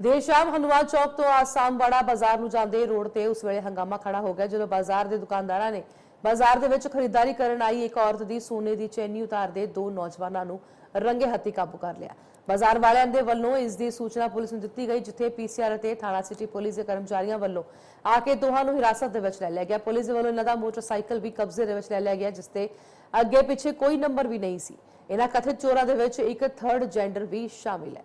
ਦੇਰ ਸ਼ਾਮ ਹਨੂਮਾਨ ਚੌਕ ਤੋਂ ਆਸਾਮਵਾੜਾ ਬਾਜ਼ਾਰ ਨੂੰ ਜਾਂਦੇ ਰੋਡ ਤੇ ਉਸ ਵੇਲੇ ਹੰਗਾਮਾ ਖੜਾ ਹੋ ਗਿਆ, ਜਦੋਂ ਬਾਜ਼ਾਰ ਦੇ ਦੁਕਾਨਦਾਰਾਂ ਨੇ ਬਾਜ਼ਾਰ ਦੇ ਵਿੱਚ ਖਰੀਦਦਾਰੀ ਕਰਨ ਆਈ ਇੱਕ ਔਰਤ ਦੀ ਸੋਨੇ ਦੀ ਚੈਨੀ ਉਤਾਰਦੇ ਦੋ ਨੌਜਵਾਨਾਂ ਨੂੰ ਰੰਗੇ ਹੱਥੀ ਕਾਬੂ ਕਰ ਲਿਆ। ਬਾਜ਼ਾਰ ਵਾਲਿਆਂ ਦੇ ਵੱਲੋਂ ਇਸ ਦੀ ਸੂਚਨਾ ਪੁਲਿਸ ਨੂੰ ਦਿੱਤੀ ਗਈ, ਜਿੱਥੇ ਪੀਸੀਆਰ ਅਤੇ ਥਾਣਾ ਸਿਟੀ ਪੁਲਿਸ ਦੇ ਕਰਮਚਾਰੀਆਂ ਵੱਲੋਂ ਆ ਕੇ ਦੋਹਾਂ ਨੂੰ ਹਿਰਾਸਤ ਦੇ ਵਿੱਚ ਲੈ ਲਿਆ ਗਿਆ। ਪੁਲਿਸ ਦੇ ਵੱਲੋਂ ਇਹਨਾਂ ਦਾ ਮੋਟਰਸਾਈਕਲ ਵੀ ਕਬਜ਼ੇ ਦੇ ਵਿੱਚ ਲੈ ਲਿਆ ਗਿਆ, ਜਿਸ ਤੇ ਅੱਗੇ ਪਿੱਛੇ ਕੋਈ ਨੰਬਰ ਵੀ ਨਹੀਂ ਸੀ। ਇਹਨਾਂ ਕਥਿਤ ਚੋਰਾਂ ਦੇ ਵਿੱਚ ਇੱਕ ਥਰਡ ਜੈਂਡਰ ਵੀ ਸ਼ਾਮਿਲ ਹੈ।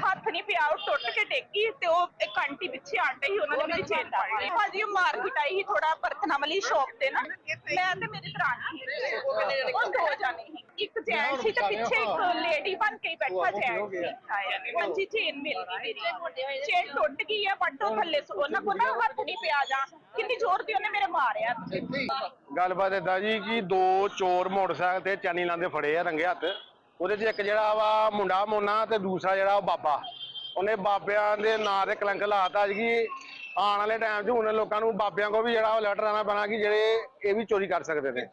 ਹੱਥ ਨਹੀਂ ਪਿਆ ਉਹ ਟੁੱਟ ਕੇ ਡੇਗੀ ਤੇ ਉਹ ਇੱਕ ਆਂਟੀ ਪਿੱਛੇ ਆਂਟੇ ਸੀ ਉਹਨਾਂ ਨੇ ਮੇਰੀ ਚੇਨ ਫੜ ਲਈ ਭਾਜੀ ਉਹ ਮਾਰਕੀਟ ਆਈ ਸੀ ਥੋੜਾ ਪਰਥਨਾਮਲੀ ਸ਼ੌਪ ਤੇ ਨਾ। ਮੈਂ ਤੇ ਮੇਰੀ ਦਰਾਣੀ ਸੀ। ਉਹ ਦੋ ਜਾਣੇ ਸੀ। ਇੱਕ ਜੈਂਟ ਸੀ ਤੇ ਪਿੱਛੇ ਇੱਕ ਲੇਡੀ ਬਣ ਕੇ ਹੀ ਬੈਠਾ ਜੈਂਟ ਸੀ। ਹਾਂਜੀ ਚੇਨ ਮਿਲ ਗਈ ਮੇਰੀ। ਚੇਨ ਟੁੱਟ ਗਈ ਆ ਪੱਟੋ ਥੱਲੇ ਸੋ- ਉਹਨਾਂ ਕੋਲ ਨਾ ਹੱਥ ਨਹੀਂ ਪਿਆ ਜਾ। ਕਿੰਨੀ ਜ਼ੋਰ ਦੀ ਉਹਨੇ ਮੇਰੇ ਮਾਰਿਆ। ਗੱਲਬਾਤ ਏਦਾਂ ਜੀ ਕਿ ਦੋ ਚੋਰ ਮੋਟਰਸਾਈਕਲ ਤੇ ਚਾਨੀ ਲਾਉਂਦੇ ਫੜੇ ਆ ਰੰਗੇ ਹੱਥ। ਉਹਦੇ 'ਚ ਇੱਕ ਜਿਹੜਾ ਵਾ ਮੁੰਡਾ ਮੋਨਾ ਤੇ ਦੂਸਰਾ ਜਿਹੜਾ ਉਹ ਬਾਬਾ। ਉਹਨੇ ਬਾਬਿਆਂ ਦੇ ਨਾਂ ਤੇ ਕਲੰਕ ਲਾਤਾ ਜੀ ਆਉਣ ਵਾਲੇ ਟਾਈਮ 'ਚ ਹੁਣ ਲੋਕਾਂ ਨੂੰ ਬਾਬਿਆਂ ਕੋ ਵੀ ਜਿਹੜਾ ਉਹ ਲੈਟਰ ਆਣਾ ਪੈਣਾ ਕਿ ਜਿਹੜੇ ਇਹ ਵੀ ਚੋਰੀ ਕਰ ਸਕਦੇ ਨੇ।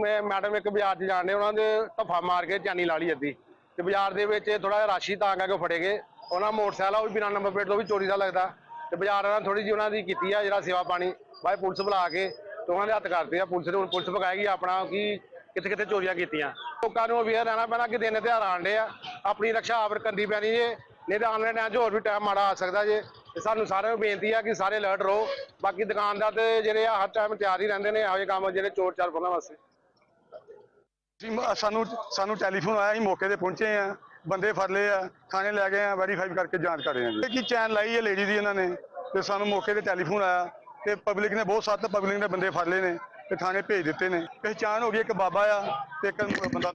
ਮੈਂ ਮੈਡਮ ਇੱਕ ਬਾਜ਼ਾਰ 'ਚ ਜਾਣਦੇ ਉਹਨਾਂ ਦੇ ਧੱਫਾ ਮਾਰ ਕੇ ਚਾਨੀ ਲਾ ਲਈ ਅੱਧੀ। ਤੇ ਬਾਜ਼ਾਰ ਦੇ ਵਿੱਚ ਥੋੜਾ ਜਿਹਾ ਰਾਸ਼ੀ ਤਾਂ ਕਰਕੇ ਫੜੇ ਗਏ। ਉਹਨਾਂ ਮੋਟਰਸਾਈਕਲ ਆ ਉਹ ਵੀ ਬਿਨਾਂ ਨੰਬਰ ਪਲੇਟ ਤੋਂ ਵੀ ਚੋਰੀ ਦਾ ਲੱਗਦਾ। ਤੇ ਬਾਜ਼ਾਰ ਨਾਲ ਥੋੜੀ ਜਿਹੀ ਉਹਨਾਂ ਦੀ ਕੀਤੀ ਆ ਜਿਹੜਾ ਸੇਵਾ ਪਾਣੀ। ਬਾਈ ਪੁਲਿਸ ਬੁਲਾ ਕੇ ਤੇ ਉਹਨਾਂ ਦੇ ਹੱਥ ਕਰਦੇ ਆ ਪੁਲਿਸ ਨੇ। ਹੁਣ ਪੁਲਿਸ ਪਕਾਏਗੀ ਆਪਣਾ ਕਿ ਕਿੱਥੇ ਕਿੱਥੇ ਚੋਰੀਆਂ ਕੀਤੀਆਂ। ਲੋਕਾਂ ਨੂੰ ਅਵੇਅਰ ਰਹਿਣਾ ਪੈਣਾ ਕਿ ਦਿਨ ਤਿਉਹਾਰ ਆਉਂਦੇ ਆ। ਆਪਣੀ ਰੱਖਿਆ ਆਪ ਕਰਨੀ ਪੈਣੀ ਜੇ, ਨਹੀਂ ਤਾਂ ਆਉਣ ਵਾਲੇ ਹੋਰ ਵੀ ਟਾਈਮ ਮਾੜਾ ਆ ਸਕਦਾ ਜੇ। ਤੇ ਸਾਨੂੰ ਸਾਰਿਆਂ ਨੂੰ ਬੇਨਤੀ ਆ ਕਿ ਸਾਰੇ ਅਲਰਟ ਰਹੋ। ਬਾਕੀ ਦੁਕਾਨਦਾਰ ਤੇ ਜਿਹੜੇ ਆ ਹਰ ਟਾਈਮ ਤਿਆਰ ਹੀ ਰਹਿੰਦੇ ਨੇ, ਇਹੋ ਜਿਹੇ ਕੰਮ ਜਿਹੜੇ ਚੋਰ ਚਾਰ ਫੜਨ ਵਾਸਤੇ। ਅਸੀਂ ਸਾਨੂੰ ਸਾਨੂੰ ਟੈਲੀਫੋਨ ਆਇਆ, ਅਸੀਂ ਮੌਕੇ ਤੇ ਪਹੁੰਚੇ ਆ। ਬੰਦੇ ਫੜ ਲਏ ਆ, ਥਾਣੇ ਲੈ ਗਏ ਆ ਵੈਰੀਫਾਈ ਕਰਕੇ ਜਾਂਚ ਕਰ ਰਹੇ ਆ ਜੀ। ਕੀ ਚੈਨ ਲਾਈ ਹੈ ਲੇਡੀ ਦੀ ਇਹਨਾਂ ਨੇ? ਤੇ ਸਾਨੂੰ ਮੌਕੇ ਤੇ ਟੈਲੀਫੋਨ ਆਇਆ। ਤੇ ਪਬਲਿਕ ਨੇ ਬਹੁਤ ਸੱਤ ਪਬਲਿਕ ਨੇ ਬੰਦੇ ਫੜ ਲਏ ਨੇ। ਤੇ ਥਾਣੇ ਭੇਜ ਦਿੱਤੇ ਨੇ। ਪਹਿਚਾਣ ਹੋ ਗਈ ਇੱਕ ਬਾਬਾ ਆ ਤੇ ਇੱਕ ਬੰਦਾ